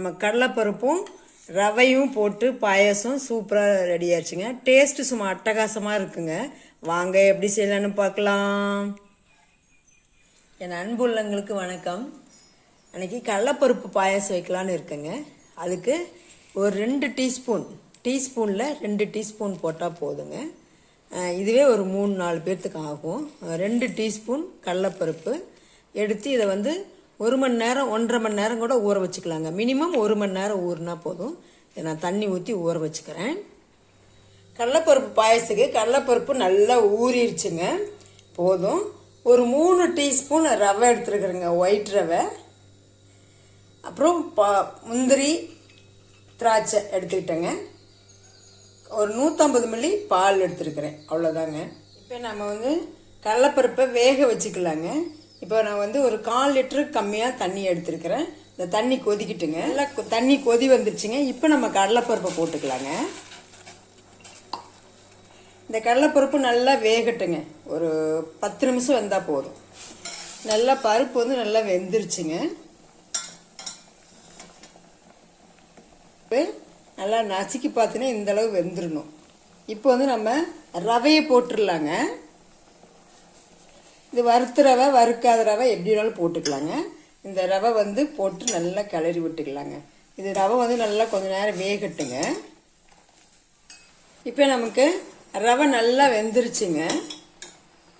நம்ம கடலைப்பருப்பும் ரவையும் போட்டு பாயாசம் சூப்பராக ரெடி ஆயிடுச்சுங்க. டேஸ்ட்டு சும்மா அட்டகாசமாக இருக்குங்க. வாங்க எப்படி செய்யலான்னு பார்க்கலாம். என் அன்புள்ளங்களுக்கு வணக்கம். அன்னைக்கு கடலைப்பருப்பு பாயாசம் வைக்கலான்னு இருக்கேங்க. அதுக்கு ஒரு ரெண்டு டீஸ்பூன் டீஸ்பூனில் ரெண்டு டீஸ்பூன் போட்டால் போதுங்க. இதுவே ஒரு மூணு நாலு பேர்த்துக்கு ஆகும். ரெண்டு டீஸ்பூன் கடலைப்பருப்பு எடுத்து இதை வந்து ஒரு மணி நேரம் ஒன்றரை மணி நேரம் கூட ஊற வச்சுக்கலாங்க. மினிமம் ஒரு மணி நேரம் ஊறினா போதும். இதை நான் தண்ணி ஊற்றி ஊற வச்சுக்கிறேன். கடலப்பருப்பு பாயசத்துக்கு கடலப்பருப்பு நல்லா ஊறிடுச்சுங்க. போதும். ஒரு மூணு டீஸ்பூன் ரவை எடுத்துருக்குறேங்க ஒயிட் ரவை. அப்புறம் பா முந்திரி திராட்சை எடுத்துக்கிட்டேங்க. ஒரு நூற்றம்பது மில்லி பால் எடுத்துருக்குறேன். அவ்வளோதாங்க. இப்போ நம்ம வந்து கடலப்பருப்பை வேக வச்சுக்கலாங்க. இப்போ நான் வந்து ஒரு கால் லிட்டரு கம்மியாக தண்ணி எடுத்துருக்கிறேன். இந்த தண்ணி கொதிக்கிட்டுங்க. நல்லா கொ- தண்ணி கொதி வந்துருச்சுங்க. இப்போ நம்ம கடலைப்பருப்பை போட்டுக்கலாங்க. இந்த கடலைப்பருப்பு நல்லா வேகட்டுங்க. ஒரு பத்து நிமிஷம் வந்தால் போதும். நல்லா பருப்பு வந்து நல்லா வெந்துருச்சுங்க. இப்போ நல்லா நசுக்கி பார்த்தீங்கன்னா இந்த அளவு வெந்துடணும் இப்போ வந்து நம்ம ரவையை போட்டுடலாங்க இது வறுத்த ரவை வறுக்காத ரவை எப்படி வேணாலும் போட்டுக்கலாங்க. இந்த ரவை வந்து போட்டு நல்லா கிளறி விட்டுக்கலாங்க. இது ரவை வந்து நல்லா கொஞ்ச நேரம் வேகட்டுங்க. இப்போ நமக்கு ரவை நல்லா வெந்துருச்சுங்க.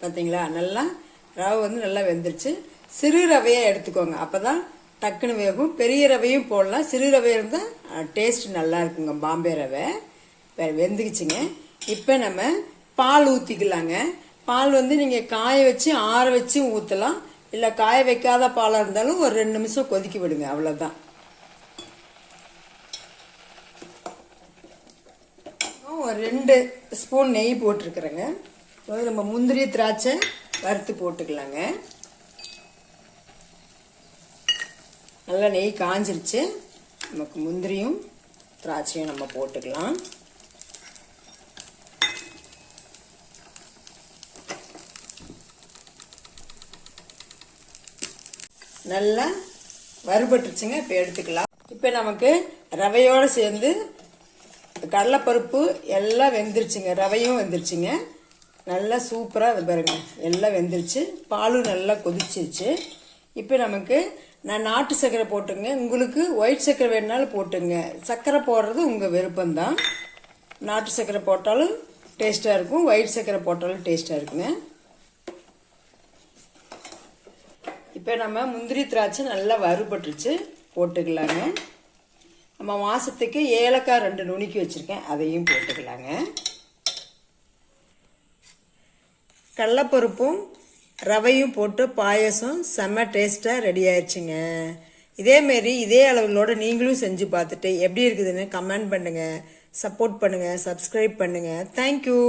பார்த்தீங்களா நல்லா ரவை வந்து நல்லா வெந்துருச்சு. சிறு ரவையை எடுத்துக்கோங்க. அப்போ தான் டக்குன்னு வேகும். பெரிய ரவையும் போடலாம். சிறு ரவை இருந்தால் டேஸ்ட் நல்லா இருக்குங்க பாம்பே ரவை. வெந்துக்குச்சுங்க. இப்போ நம்ம பால் ஊற்றிக்கலாங்க பால் வந்து நீங்கள் காய வச்சு ஆற வச்சு ஊற்றலாம் இல்லை காய வைக்காத பாலாக இருந்தாலும் ஒரு ரெண்டு நிமிஷம் கொதிக்க விடுங்க அவ்வளோதான் ஒரு ரெண்டு ஸ்பூன் நெய் போட்டிருக்கிறேங்க. அதாவது நம்ம முந்திரி திராட்சை வறுத்து போட்டுக்கலாங்க. நல்லா நெய் காஞ்சிருச்சு. நமக்கு முந்திரியும் திராட்சையும் நம்ம போட்டுக்கலாம். நல்லா வறுபட்டுருச்சுங்க இப்போ எடுத்துக்கலாம். இப்போ நமக்கு ரவையோடு சேர்ந்து கடலைப்பருப்பு எல்லாம் வெந்துருச்சுங்க ரவையும் வெந்துருச்சுங்க. நல்லா சூப்பராக அது பாருங்க எல்லாம் வெந்துருச்சு. பாலும் நல்லா கொதிச்சிருச்சு. இப்போ நமக்கு நான் நாட்டு சர்க்கரை போட்டுங்க உங்களுக்கு ஒயிட் சர்க்கரை வேணுனாலும் போட்டுங்க. சர்க்கரை போடுறது உங்கள் விருப்பம்தான். நாட்டு சர்க்கரை போட்டாலும் டேஸ்ட்டாக இருக்கும் ஒயிட் சர்க்கரை போட்டாலும் டேஸ்ட்டாக இருக்குங்க. இப்போ நம்ம முந்திரி திராட்சை நல்லா வறுபட்டுருச்சு போட்டுக்கலாங்க. நம்ம மாதத்துக்கு ஏலக்காய் ரெண்டு நுணுக்கி வச்சுருக்கேன் அதையும் போட்டுக்கலாங்க. கடலப்பருப்பும் ரவையும் போட்டு பாயசம் செம்ம டேஸ்ட்டாக ரெடி ஆயிடுச்சுங்க. இதேமாரி இதே அளவுகளோடு நீங்களும் செஞ்சு பார்த்துட்டு எப்படி இருக்குதுன்னு கமெண்ட் பண்ணுங்கள் சப்போர்ட் பண்ணுங்கள் சப்ஸ்கிரைப் பண்ணுங்கள் தேங்க்யூ